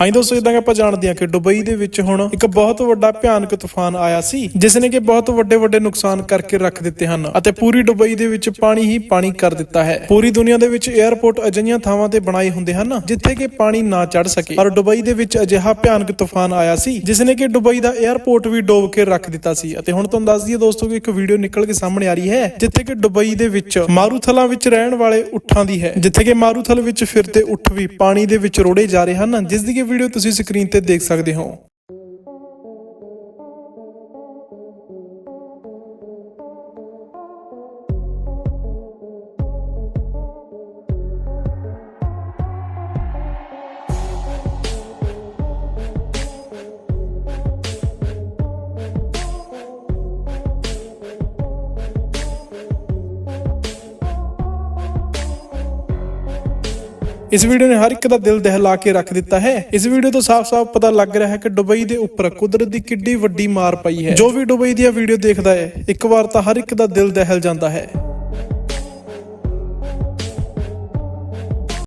ਹਾਂਜੀ ਦੋਸਤੋ ਇਦਾਂ ਕਿ ਆਪਾਂ ਜਾਣਦੇ ਹਾਂ ਕਿ ਦੁਬਈ ਦੇ ਵਿੱਚ ਹੁਣ ਇੱਕ ਬਹੁਤ ਵੱਡਾ ਭਿਆਨਕ ਤੂਫਾਨ ਆਇਆ ਸੀ ਜਿਸ ਨੇ ਕਿ ਬਹੁਤ ਵੱਡੇ ਵੱਡੇ ਨੁਕਸਾਨ ਕਰਕੇ ਰੱਖ ਦਿੱਤੇ ਹਨ ਅਤੇ ਪੂਰੀ ਦੁਬਈ ਦੇ ਵਿੱਚ ਪਾਣੀ ਹੀ ਪਾਣੀ ਕਰ ਦਿੱਤਾ ਹੈ। ਪੂਰੀ ਦੁਨੀਆ ਦੇ ਵਿੱਚ 에ਅਰਪੋਰਟ ਅਜਿਹੀਆਂ ਥਾਵਾਂ ਤੇ ਬਣਾਏ ਹੁੰਦੇ ਹਨ, ਜਿੱਥੇ ਕਿ ਪਾਣੀ ਨਾ ਚੜ ਸਕੇ। ਪਰ ਦੁਬਈ ਦੇ ਵਿੱਚ ਅਜਿਹਾ ਭਿਆਨਕ ਤੂਫਾਨ ਆਇਆ ਸੀ ਜਿਸ ਨੇ ਕਿ ਦੁਬਈ ਦਾ 에ਅਰਪੋਰਟ ਵੀ ਡੋਬ ਕੇ ਰੱਖ ਦਿੱਤਾ ਸੀ। ਅਤੇ ਹੁਣ ਤੁਹਾਨੂੰ ਦੱਸ ਦਈਏ ਦੋਸਤੋ ਕਿ ਇੱਕ ਵੀਡੀਓ ਨਿਕਲ ਕੇ ਸਾਹਮਣੇ ਆ ਰਹੀ ਹੈ, ਜਿੱਥੇ ਕਿ ਦੁਬਈ ਦੇ ਵਿੱਚ ਮਾਰੂਥਲਾਂ ਵਿੱਚ ਰਹਿਣ ਵਾਲੇ ਉੱਠਾਂ ਦੀ ਹੈ, ਜਿੱਥੇ ਕਿ ਮਾਰੂਥਲ ਵਿੱਚ ਫਿਰਦੇ ਉੱਠ ਵੀ ਪਾਣੀ ਦੇ ਵਿੱਚ ਰੋੜੇ ਜਾ ਰਹੇ ਹਨ, ਜਿਸ ਦੀ ਵੀਡੀਓ ਤੁਸੀਂ ਸਕਰੀਨ ਤੇ ਦੇਖ ਸਕਦੇ ਹੋ। ਇਸ ਵੀਡੀਓ ਨੇ ਹਰ ਇੱਕ ਦਾ ਦਿਲ ਦਹਿਲਾ ਕੇ ਰੱਖ ਦਿੱਤਾ ਹੈ। ਇਸ ਵੀਡੀਓ ਤੋਂ ਸਾਫ਼-ਸਾਫ਼ ਪਤਾ ਲੱਗ ਰਿਹਾ ਹੈ ਕਿ ਦੁਬਈ ਦੇ ਉੱਪਰ ਕੁਦਰਤ ਦੀ ਕਿੱਡੀ ਵੱਡੀ ਮਾਰ ਪਈ ਹੈ। ਜੋ ਵੀ ਦੁਬਈ ਦੀਆਂ ਵੀਡੀਓ ਦੇਖਦਾ ਹੈ, ਇੱਕ ਵਾਰ ਤਾਂ ਹਰ ਇੱਕ ਦਾ ਦਿਲ ਦਹਿਲ ਜਾਂਦਾ ਹੈ।